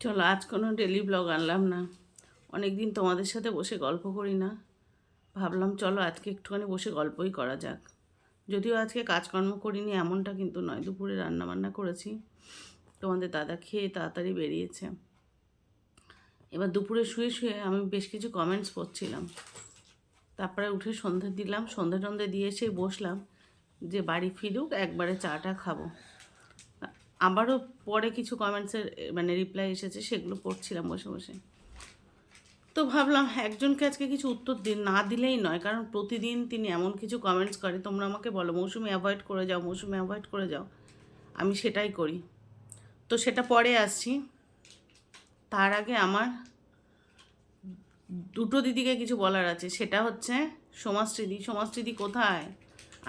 চলো, আজ কোনো ডেলি ব্লগ আনলাম না। অনেক দিন তোমাদের সাথে বসে গল্প করি না। ভাবলাম, চলো, আজকে একটুখানি বসে গল্পই করা যাক। যদিও আজকে কাজকর্ম করিনি, এমনটা কিন্তু নয়। দুপুরে রান্না বান্না করেছি। তোমাদের দাদা খেয়ে তাড়াতাড়ি বেরিয়েছে। এবার দুপুরে শুয়ে শুয়ে আমি বেশ কিছু কমেন্টস পড়ছিলাম। তারপরে উঠে সন্ধে দিলাম। সন্ধে টন্ধে দিয়ে এসে বসলাম যে, বাড়ি ফিরুক, একবারে চাটা খাব। আবারও পরে কিছু কমেন্টসের মানে রিপ্লাই এসেছে, সেগুলো পড়ছিলাম বসে বসে। তো ভাবলাম, একজনকে আজকে কিছু উত্তর দিন না দিলেই নয়, কারণ প্রতিদিন তিনি এমন কিছু কমেন্টস করে, তোমরা আমাকে বলো, মৌসুমি অ্যাভয়েড করে যাও, মৌসুমি অ্যাভয়েড করে যাও। আমি সেটাই করি। তো সেটা পরে আসছি। তার আগে আমার দুটো দিদিকে কিছু বলার আছে, সেটা হচ্ছে সমাজশ্রীদি সমাজশ্রীদি কোথায়?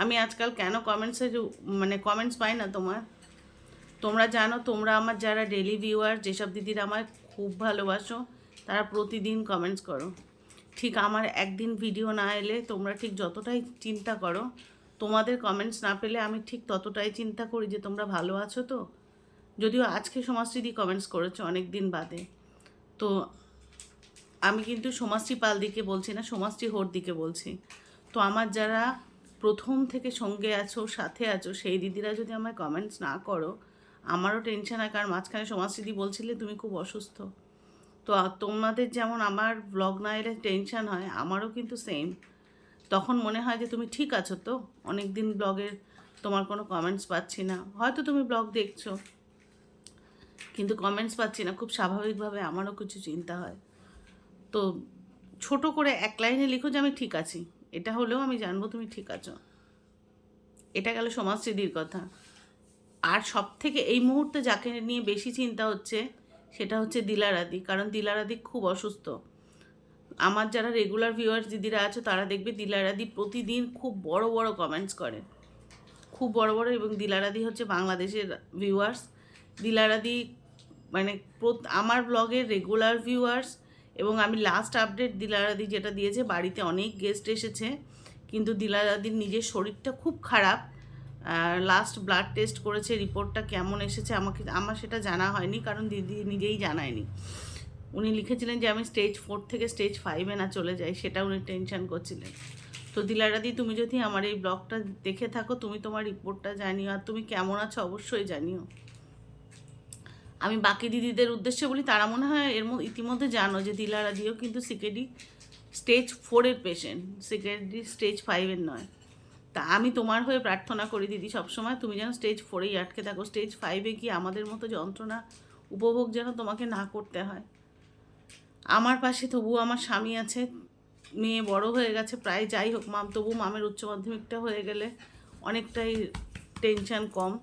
আমি আজকাল কেন কমেন্টসে মানে কমেন্টস পাই না তোমার? তোমরা জানো, তোমরা আমার যারা ডেলি ভিউয়ার যেসব দিদিরা আমায় খুব ভালোবাসো, তারা প্রতিদিন কমেন্টস করো। ঠিক আমার একদিন ভিডিও না এলে তোমরা ঠিক যতটাই চিন্তা করো, তোমাদের কমেন্টস না পেলে আমি ঠিক ততটাই চিন্তা করি যে তোমরা ভালো আছো তো। যদিও আজকে সমাজশ্রীদি কমেন্টস করেছ অনেক দিন বাদে। তো আমি কিন্তু সমাজশ্রী পাল দিকে বলছি না সমাজশ্রী হোর দিকে বলছি। তো আমার যারা প্রথম থেকে সঙ্গে আছো, সাথে আছো, সেই দিদিরা যদি আমায় কমেন্টস না করো আমারও টেনশন হয় কারণ মাঝখানে সমাজশ্রীদি বলছিলে তুমি খুব অসুস্থ। তো তোমাদের যেমন আমার ব্লগ না এলে টেনশন হয়, আমারও কিন্তু সেম তখন মনে হয় যে তুমি ঠিক আছো তো? অনেক দিন ব্লগের তোমার কোনো কমেন্টস পাচ্ছি না। হয়তো তুমি ব্লগ দেখছ। কিন্তু কমেন্টস পাচ্ছি না, খুব স্বাভাবিকভাবে আমারও কিছু চিন্তা হয়। তো ছোট করে এক লাইনে লিখো যে আমি ঠিক আছি। এটা হলেও আমি জানব তুমি ঠিক আছো। এটা গেল সমাজশ্রীদির কথা। আর সব থেকে এই মুহূর্তে যাকে নিয়ে বেশি চিন্তা হচ্ছে, সেটা হচ্ছে দিলারাদি কারণ দিলারাদি খুব অসুস্থ। আমার যারা রেগুলার ভিউয়ার্স দিদিরা আছে, তারা দেখবে দিলারাদি প্রতিদিন খুব বড় বড় কমেন্টস করে। খুব বড় বড় এবং দিলারাদি হচ্ছে বাংলাদেশের ভিউয়ার্স দিলারাদি মানে আমার ব্লগের রেগুলার ভিউয়ার্স এবং আমি লাস্ট আপডেট দিলারাদি যেটা দিয়েছে, বাড়িতে অনেক গেস্ট এসেছে। কিন্তু দিলারাদির নিজের শরীরটা খুব খারাপ। লাস্ট ব্লাড টেস্ট করেছে রিপোর্টটা কেমন এসেছে আমাকে, আমার সেটা জানা হয়নি, কারণ দিদি নিজেই জানায়নি। উনি লিখেছিলেন যে, আমি স্টেজ ফোর থেকে স্টেজ ফাইভে না চলে যাই, সেটা উনি টেনশন করছিলেন। তো দিলারাদি, তুমি যদি আমার এই ব্লগটা দেখে থাকো, তুমি তোমার রিপোর্টটা জানিও, আর তুমি কেমন আছো অবশ্যই জানিও। আমি বাকি দিদিদের উদ্দেশ্যে বলি, তারা মনে হয় এর মধ্যে ইতিমধ্যে জানো যে, দিলারাদিও কিন্তু সিকেডি স্টেজ ফোরের পেশেন্ট সিকেডি স্টেজ ফাইভের নয়। তা আমি তোমার হয়ে প্রার্থনা করি, দিদি, সবসময়। তুমি যেন স্টেজ ফোরেই আটকে থাকো। স্টেজ ফাইভে কি আমাদের মতো যন্ত্রণা উপভোগ যেন তোমাকে না করতে হয়। আমার পাশে তবুও আমার স্বামী আছে। মেয়ে বড় হয়ে গেছে, প্রায় যাই হোক মাম তবু মামের উচ্চ মাধ্যমিকটা হয়ে গেলে অনেকটাই টেনশন কম।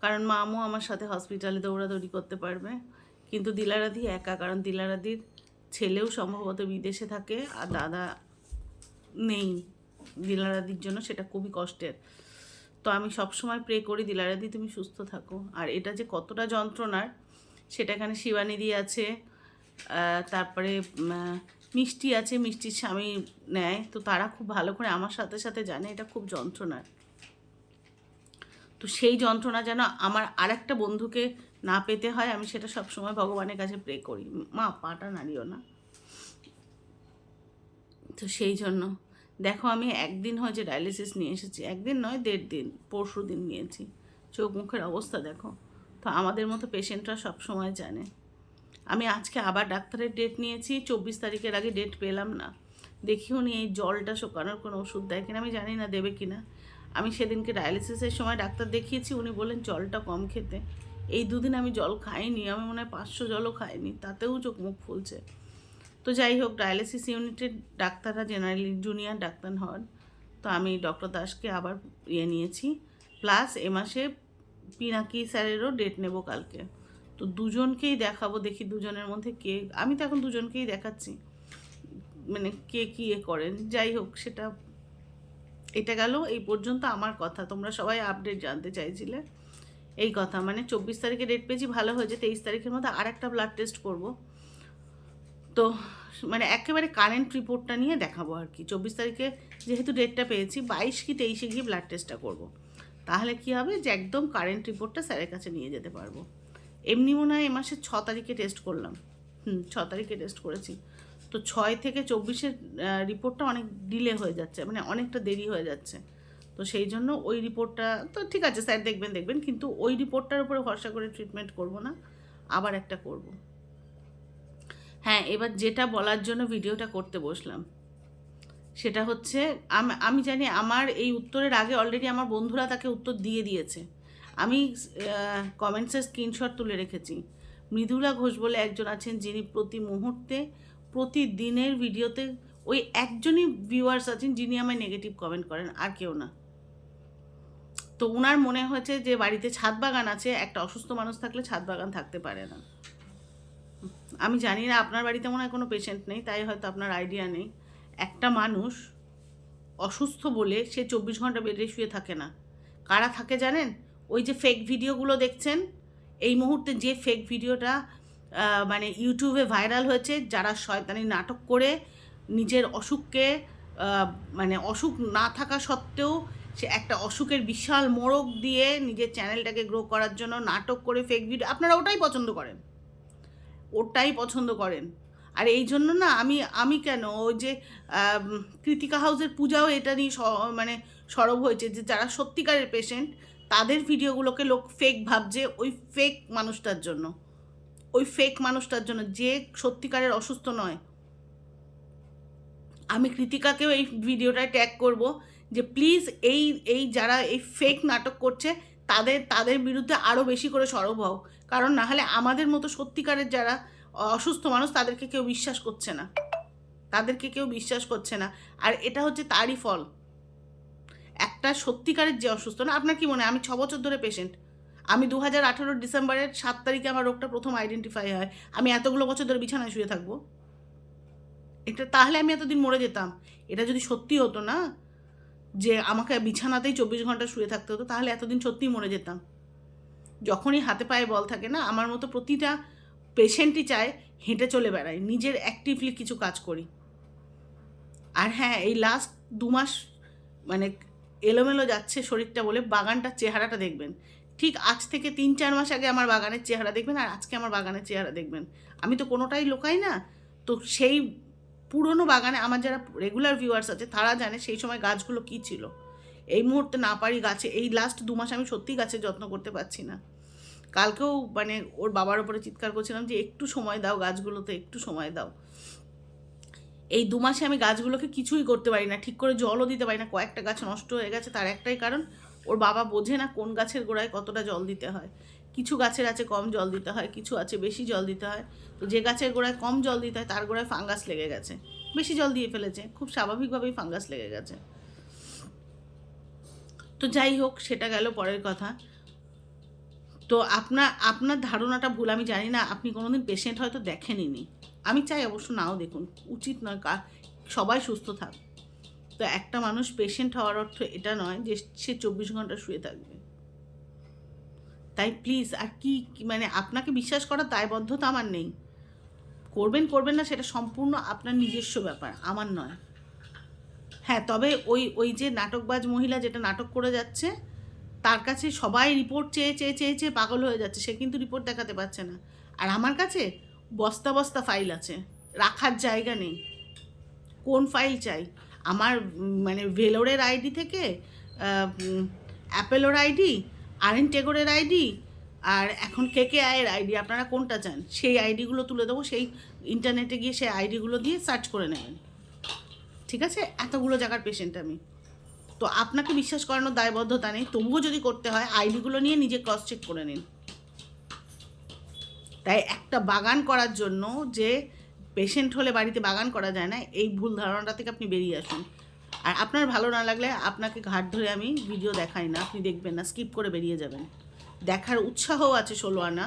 কারণ মামও আমার সাথে হসপিটালে দৌড়াদৌড়ি করতে পারবে। কিন্তু দিলারাদি একা, কারণ দিলারাদির ছেলেও সম্ভবত বিদেশে থাকে আর দাদা নেই। দিলারাদির জন্য সেটা খুবই কষ্টের। তো আমি সবসময় প্রে করি, দিলারাদি তুমি সুস্থ থাকো। আর এটা যে কতটা যন্ত্রণার, সেটা এখানে শিবানিদি আছে তারপরে মিষ্টি আছে, মিষ্টির স্বামী নেয়, তো তারা খুব ভালো করে আমার সাথে সাথে জানে এটা খুব যন্ত্রণার। তো সেই যন্ত্রণা যেন আমার আর একটা বন্ধুকে না পেতে হয়, আমি সেটা সবসময় ভগবানের কাছে প্রে করি। মা, পাটা নাড়িও না। তো সেই জন্য দেখো আমি একদিন হয়েছে ডায়ালিসিস নিয়ে এসেছি, একদিন নয়, দেড় দিন, পরশু দিন নিয়েছি। চোখ মুখের অবস্থা দেখো। তো আমাদের মতো পেশেন্টরা সবসময় জানে। আমি আজকে আবার ডাক্তারের ডেট নিয়েছি, চব্বিশ তারিখের আগে ডেট পেলাম না। দেখিও নি এই জলটা শোকানোর কোনো ওষুধ দেয় কিনা, আমি জানি না দেবে কিনা। আমি সেদিনকে ডায়ালিসিসের সময় ডাক্তার দেখিয়েছি, উনি বললেন জলটা কম খেতে। এই দুদিন আমি জল খাইনি, আমি মনে হয় পাঁচশো জলও খাইনি, তাতেও চোখ মুখ ফুলছে। তো যাই হোক ডায়ালিসিস ইউনিটের ডাক্তাররা জেনারেলি জুনিয়র ডাক্তার হন। তো আমি ডক্টর দাসকে আবার ইয়ে নিয়েছি। প্লাস এ মাসে পিনাকি স্যারেরও ডেট নেব কালকে। তো দুজনকেই দেখাবো, দেখি দুজনের মধ্যে কে, আমি তো এখন দুজনকেই দেখাচ্ছি। মানে কে কী এ করেন, যাই হোক, সেটা, এটা গেল, এই পর্যন্ত আমার কথা। তোমরা সবাই আপডেট জানতে চাইছিলে এই কথা। মানে চব্বিশ তারিখে ডেট পেয়েছি, ভালো হয়েছে। তেইশ তারিখের মধ্যে আর একটা ব্লাড টেস্ট করব। তো মানে একেবারে কারেন্ট রিপোর্টটা নিয়ে দেখাবো আর কি। চব্বিশ তারিখে যেহেতু ডেটটা পেয়েছি, বাইশ কি তেইশে গিয়ে ব্লাড টেস্টটা করব। তাহলে কি হবে যে একদম কারেন্ট রিপোর্টটা স্যারের কাছে নিয়ে যেতে পারব। এমনি মনে হয় এ মাসের ছ তারিখে টেস্ট করলাম। হুম, ছ তারিখে টেস্ট করেছি। তো ছয় থেকে চব্বিশের রিপোর্টটা অনেক ডিলে হয়ে যাচ্ছে মানে অনেকটা দেরি হয়ে যাচ্ছে। তো সেই জন্য ওই রিপোর্টটা তো ঠিক আছে, স্যার দেখবেন দেখবেন, কিন্তু ওই রিপোর্টটার উপরে ভরসা করে ট্রিটমেন্ট করব না, আবার একটা করব। হ্যাঁ এবার যেটা বলার জন্য ভিডিওটা করতে বসলাম। সেটা হচ্ছে, আমি জানি আমার এই উত্তরের আগে অলরেডি আমার বন্ধুরা তাকে উত্তর দিয়ে দিয়েছে। আমি কমেন্টসের স্ক্রিনশট তুলে রেখেছি। মৃদুলা ঘোষ বলে একজন আছেন যিনি প্রতি মুহূর্তে, প্রতিদিনের ভিডিওতে ওই একজনই ভিউয়ার্স আছেন যিনি আমায় নেগেটিভ কমেন্ট করেন, আর কেউ না। তো ওনার মনে হয়েছে যে বাড়িতে ছাদ বাগান আছে, একটা অসুস্থ মানুষ থাকলে ছাদ বাগান থাকতে পারে না। আমি জানি না, আপনার বাড়িতে মনে হয় কোনো পেশেন্ট নেই, তাই হয়তো আপনার আইডিয়া নেই। একটা মানুষ অসুস্থ বলে সে চব্বিশ ঘণ্টা বেডে শুয়ে থাকে না। কারা থাকে জানেন? ওই যে ফেক ভিডিওগুলো দেখছেন? এই মুহূর্তে যে ফেক ভিডিওটা মানে ইউটিউবে ভাইরাল হয়েছে, যারা শয়তানি নাটক করে নিজের অসুখকে মানে অসুখ না থাকা সত্ত্বেও সে একটা অসুখের বিশাল মোড়ক দিয়ে নিজের চ্যানেলটাকে গ্রো করার জন্য নাটক করে ফেক ভিডিও আপনারা ওটাই পছন্দ করেন। ওটাই পছন্দ করেন। আর এই জন্য না আমি আমি কেন ওই যে কৃতিকা হাউসের পূজাও এটা নিয়ে মানে সরব হয়েছে যে যারা সত্যিকারের পেশেন্ট তাদের ভিডিওগুলোকে লোক ফেক ভাবছে ওই ফেক মানুষটার জন্য। ওই ফেক মানুষটার জন্য, যে সত্যিকারের অসুস্থ নয়। আমি কৃতিকাকেও এই ভিডিওটায় ট্যাগ করব যে প্লিজ এই এই যারা এই ফেক নাটক করছে, তাদের তাদের বিরুদ্ধে আরও বেশি করে সরব হও। কারণ না হলে আমাদের মতো সত্যিকারের যারা অসুস্থ মানুষ তাদেরকে কেউ বিশ্বাস করছে না। তাদেরকে কেউ বিশ্বাস করছে না। আর এটা হচ্ছে তারই ফল। একটা সত্যিকারের যে অসুস্থ না, আপনার কি মনে হয়? আমি ছ বছর ধরে পেশেন্ট আমি দু হাজার আঠেরো ডিসেম্বরের সাত তারিখে আমার রোগটা প্রথম আইডেন্টিফাই হয়। আমি এতগুলো বছর ধরে বিছানায় শুয়ে থাকব। এটা তাহলে আমি এতদিন মরে যেতাম। এটা যদি সত্যি হতো না, যে আমাকে বিছানাতেই চব্বিশ ঘণ্টা শুয়ে থাকতে হতো, তাহলে এতদিন সত্যিই মরে যেতাম। যখনই হাতে পায়ে বল থাকে না, আমার মতো প্রতিটা পেশেন্টই চায় হেঁটে চলে বেড়াই নিজের অ্যাক্টিভলি কিছু কাজ করি। আর হ্যাঁ এই লাস্ট দু মাস মানে এলোমেলো যাচ্ছে শরীরটা বলে বাগানটার চেহারাটা দেখবেন। ঠিক আজ থেকে তিন চার মাস আগে আমার বাগানের চেহারা দেখবেন আর আজকে আমার বাগানের চেহারা দেখবেন। আমি তো কোনোটাই লোকাই না। তো সেই পুরনো বাগানে আমার যারা রেগুলার ভিউয়ার্স আছে তারা জানে সেই সময় গাছগুলো কী ছিল। এই মুহূর্তে না পারি গাছে, এই লাস্ট দু মাস আমি সত্যিই গাছের যত্ন করতে পারছি না। কালকেও মানে ওর বাবার ওপরে চিৎকার করছিলাম যে, একটু সময় দাও গাছগুলোতে, একটু সময় দাও। এই দু মাসে আমি গাছগুলোকে কিছুই করতে পারি না, ঠিক করে জলও দিতে পারি না, কয়েকটা গাছ নষ্ট হয়ে গেছে, তার একটাই কারণ ওর বাবা বোঝে না কোন গাছের গোড়ায় কতটা জল দিতে হয়। কিছু গাছের আছে কম জল দিতে হয়, কিছু আছে বেশি জল দিতে হয়। তো যে গাছের গোড়ায় কম জল দিতে হয়, তার গোড়ায় ফাঙ্গাস লেগে গেছে। বেশি জল দিয়ে ফেলেছে, খুব স্বাভাবিকভাবেই ফাঙ্গাস লেগে গেছে। তো যাই হোক, সেটা গেল পরের কথা। তো আপনার আপনার ধারণাটা ভুল, আমি জানি না, আপনি কোনোদিন পেশেন্ট হয়তো দেখেনি আমি চাই অবশ্য নাও দেখুন, উচিত নয় সবাই সুস্থ থাক। তো একটা মানুষ পেশেন্ট হওয়ার অর্থ এটা নয় যে সে চব্বিশ ঘণ্টা শুয়ে থাকবে। তাই প্লিজ আর কি মানে আপনাকে বিশ্বাস করার দায়বদ্ধতা আমার নেই। করবেন করবেন না, সেটা সম্পূর্ণ আপনার নিজস্ব ব্যাপার, আমার নয়। হ্যাঁ তবে ওই ওই যে নাটকবাজ মহিলা যেটা নাটক করে যাচ্ছে, তার কাছে সবাই রিপোর্ট চেয়ে চেয়ে চেয়ে চেয়ে পাগল হয়ে যাচ্ছে। সে কিন্তু রিপোর্ট দেখাতে পারছে না। আর আমার কাছে বস্তা বস্তা ফাইল আছে। রাখার জায়গা নেই। কোন ফাইল চাই? আমার মানে ভেলোরের আইডি থেকে অ্যাপেলোর আইডি, আরএন টেগোরের আইডি, আর এখন কে কে আয়ের আইডি, আপনারা কোনটা চান? সেই আইডিগুলো তুলে দেবো, সেই ইন্টারনেটে গিয়ে সেই আইডিগুলো দিয়ে সার্চ করে নেবেন। ঠিক আছে? এতগুলো জায়গার পেশেন্ট আমি। তো আপনাকে বিশ্বাস করানোর দায়বদ্ধতা নেই, তবুও যদি করতে হয় আইডিগুলো নিয়ে নিজে ক্রস চেক করে নিন। তাই একটা বাগান করার জন্য যে পেশেন্ট হলে বাড়িতে বাগান করা যায় না, এই ভুল ধারণাটা থেকে আপনি বেরিয়ে আসুন। আর আপনার ভালো না লাগলে আপনাকে ঘাট ধরে আমি ভিডিও দেখাই না, আপনি দেখবেন না স্কিপ করে বেরিয়ে যাবেন। দেখার উৎসাহও আছে ষোলো আনা,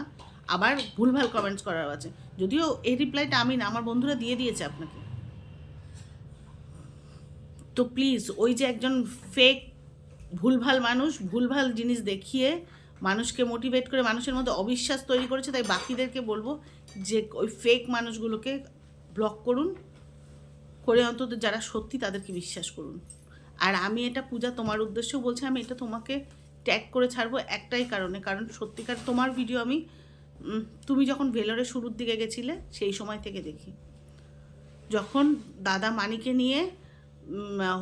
আবার ভুলভাল কমেন্টস করার আছে। যদিও এই রিপ্লাইটা আমি না, আমার বন্ধুরা দিয়ে দিয়েছে আপনাকে। তো প্লিজ ওই যে একজন ফেক ভুলভাল মানুষ, ভুলভাল জিনিস দেখিয়ে মানুষকে মোটিভেট করে মানুষের মধ্যে অবিশ্বাস তৈরি করেছে, তাই বাকিদেরকে বলব যে ওই ফেক মানুষগুলোকে ব্লক করুন, করে অন্তত যারা সত্যি তাদেরকে বিশ্বাস করুন। আর আমি এটা পূজা তোমার উদ্দেশ্যেও বলছি, আমি এটা তোমাকে ট্যাগ করে ছাড়বো একটাই কারণে, কারণ সত্যিকার তোমার ভিডিও আমি তুমি যখন ভেলোরে শুরুর দিকে গেছিলে, সেই সময় থেকে দেখি। যখন দাদা মানিকে নিয়ে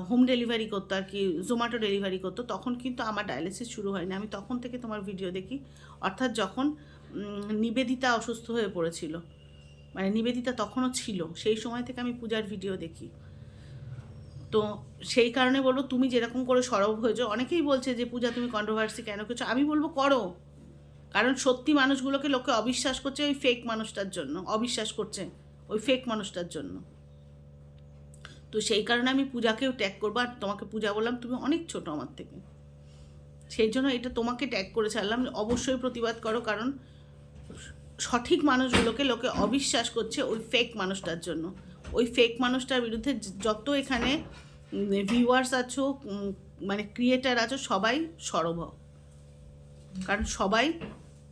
হোম ডেলিভারি করতো আর কি জোম্যাটো ডেলিভারি করতো, তখন কিন্তু আমার ডায়ালিসিস শুরু হয়নি। আমি তখন থেকে তোমার ভিডিও দেখি, অর্থাৎ যখন নিবেদিতা অসুস্থ হয়ে পড়েছিল মানে নিবেদিতা তখনও ছিল, সেই সময় থেকে আমি পূজার ভিডিও দেখি। তো সেই কারণে বলব, তুমি যেরকম করে সরব হয়েছো, অনেকেই বলছে যে, পূজা, তুমি কন্ট্রোভার্সি কেন কিছু আমি বলব, করো। কারণ সত্যি মানুষগুলোকে লোকে অবিশ্বাস করছে ওই ফেক মানুষটার জন্য, অবিশ্বাস করছে ওই ফেক মানুষটার জন্য। তো সেই কারণে আমি পূজাকেও ট্যাগ করব। আর তোমাকে পূজা বললাম, তুমি অনেক ছোট আমার থেকে। সেই জন্য এটা তোমাকে ট্যাগ করে ছাড়লাম অবশ্যই প্রতিবাদ করো, কারণ সঠিক মানুষগুলোকে লোকে অবিশ্বাস করছে ওই ফেক মানুষটার জন্য। ওই ফেক মানুষটার বিরুদ্ধে যত এখানে ভিউয়ার্স আছো মানে ক্রিয়েটার আছো, সবাই সরব। কারণ সবাই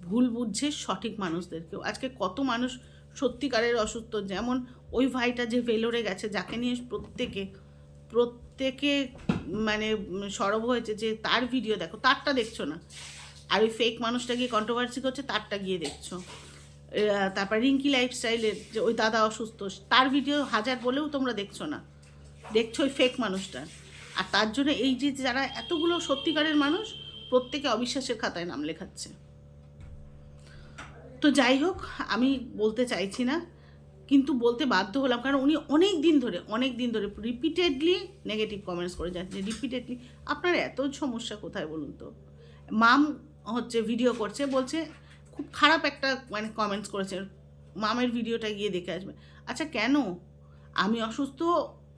ভুল বুঝছে সঠিক মানুষদেরকেও। আজকে কত মানুষ সত্যিকারের অসুস্থ। যেমন ওই ভাইটা যে ভেলোরে গেছে, যাকে নিয়ে প্রত্যেকে প্রত্যেকে মানে সরব হয়েছে যে তার ভিডিও দেখো, তারটা দেখছ না। আর ওই ফেক মানুষটা গিয়ে কন্ট্রোভার্সি করছে, তারটা গিয়ে দেখছ। তারপর রিঙ্কি লাইফস্টাইলের যে ওই দাদা অসুস্থ, তার ভিডিও হাজার বলেও তোমরা দেখছ না। দেখছ ওই ফেক মানুষটা। আর তার জন্য এই যে যারা এতগুলো সত্যিকারের মানুষ, প্রত্যেকে অবিশ্বাসের খাতায় নাম লেখাচ্ছে। তো যাই হোক, আমি বলতে চাইছি না, কিন্তু বলতে বাধ্য হলাম কারণ উনি অনেক দিন ধরে, অনেক দিন ধরে রিপিটেডলি নেগেটিভ কমেন্টস করে যাচ্ছে রিপিটেডলি আপনার এত সমস্যা কোথায় বলুন তো? মাম হচ্ছে ভিডিও করছে, বলছে খুব খারাপ একটা মানে কমেন্টস করেছে। মামের ভিডিওটা গিয়ে দেখে আসবে। আচ্ছা কেন? আমি অসুস্থ,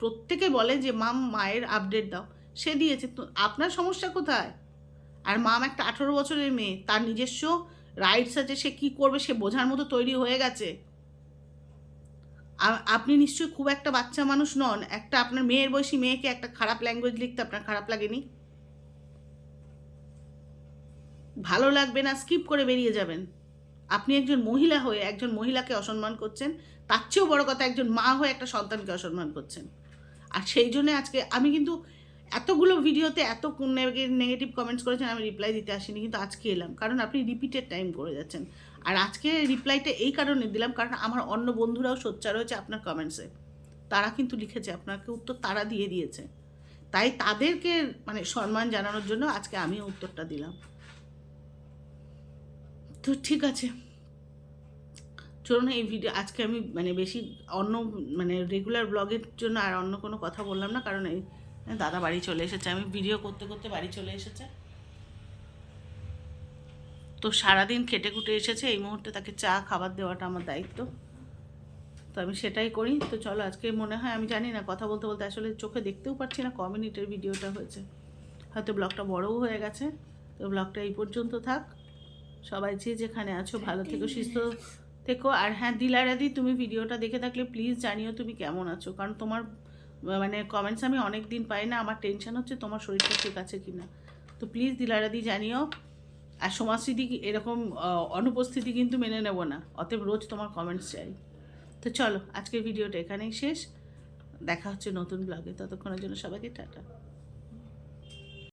প্রত্যেকে বলে যে, মাম, মায়ের আপডেট দাও। সে দিয়েছে, তো আপনার সমস্যা কোথায়? আর মাম একটা আঠেরো বছরের মেয়ে, তার নিজস্ব রাইটস আছে, সে কী করবে, সে বোঝার মতো তৈরি হয়ে গেছে। আপনি নিশ্চয়ই খুব একটা বাচ্চা মানুষ নন, একটা আপনার মেয়ের বয়সী মেয়েকে একটা খারাপ ল্যাঙ্গুয়েজ লিখতে আপনার খারাপ লাগেনি? ভালো লাগবে না স্কিপ করে বেরিয়ে যাবেন। আপনি একজন মহিলা হয়ে একজন মহিলাকে অসম্মান করছেন, তার চেয়েও বড় কথা একজন মা হয়ে একটা সন্তানকে অসম্মান করছেন। আর সেই জন্য আজকে আমি কিন্তু এতগুলো ভিডিওতে এত নেগেটিভ কমেন্টস করেছেন, আমি রিপ্লাই দিতে আসিনি, কিন্তু আজকে এলাম। কারণ আপনি রিপিটেড টাইম করে যাচ্ছেন। আর আজকে রিপ্লাইটা এই কারণে দিলাম, কারণ আমার অন্য বন্ধুরাও সোচ্চার হয়েছে আপনার কমেন্টসে তারা কিন্তু লিখেছে, আপনাকে উত্তর তারা দিয়ে দিয়েছে। তাই তাদেরকে মানে সম্মান জানানোর জন্য আজকে আমিও উত্তরটা দিলাম। তো ঠিক আছে। চলুন, এই ভিডিও আজকে আমি মানে বেশি অন্য মানে রেগুলার ব্লগের জন্য আর অন্য কোনো কথা বললাম না, কারণ এই দাদা বাড়ি চলে এসেছে আমি ভিডিও করতে করতে বাড়ি চলে এসেছে। তো সারাদিন খেটে খুটে এসেছে এই মুহূর্তে তাকে চা খাবার দেওয়াটা আমার দায়িত্ব। তো আমি সেটাই করি। তো চলো আজকে মনে হয় আমি জানি না কথা বলতে বলতে আসলে চোখে দেখতেও পাচ্ছি না ক মিনিটের ভিডিওটা হয়েছে। হয়তো ব্লগটা বড়ও হয়ে গেছে। তো ব্লগটা এই পর্যন্ত থাক। সবাই যে যেখানে আছো ভালো থেকো সুস্থ থেকো। আর হ্যাঁ দিলারাদি তুমি ভিডিওটা দেখে থাকলে প্লিজ জানিও তুমি কেমন আছো। কারণ তোমার মানে কমেন্টস আমি অনেক দিন পাই না, আমার টেনশন হচ্ছে তোমার শরীরটা ঠিক আছে কি না তো প্লিজ দিলারাদি জানিও, আর সমাজস্মৃতি এরকম অনুপস্থিতি কিন্তু মেনে নেব না, অতএব রোজ তোমার কমেন্টস চাই। তো চলো, আজকের ভিডিওটা এখানেই শেষ। দেখা হচ্ছে নতুন ব্লগে ততক্ষণের জন্য সবাইকে টাটা।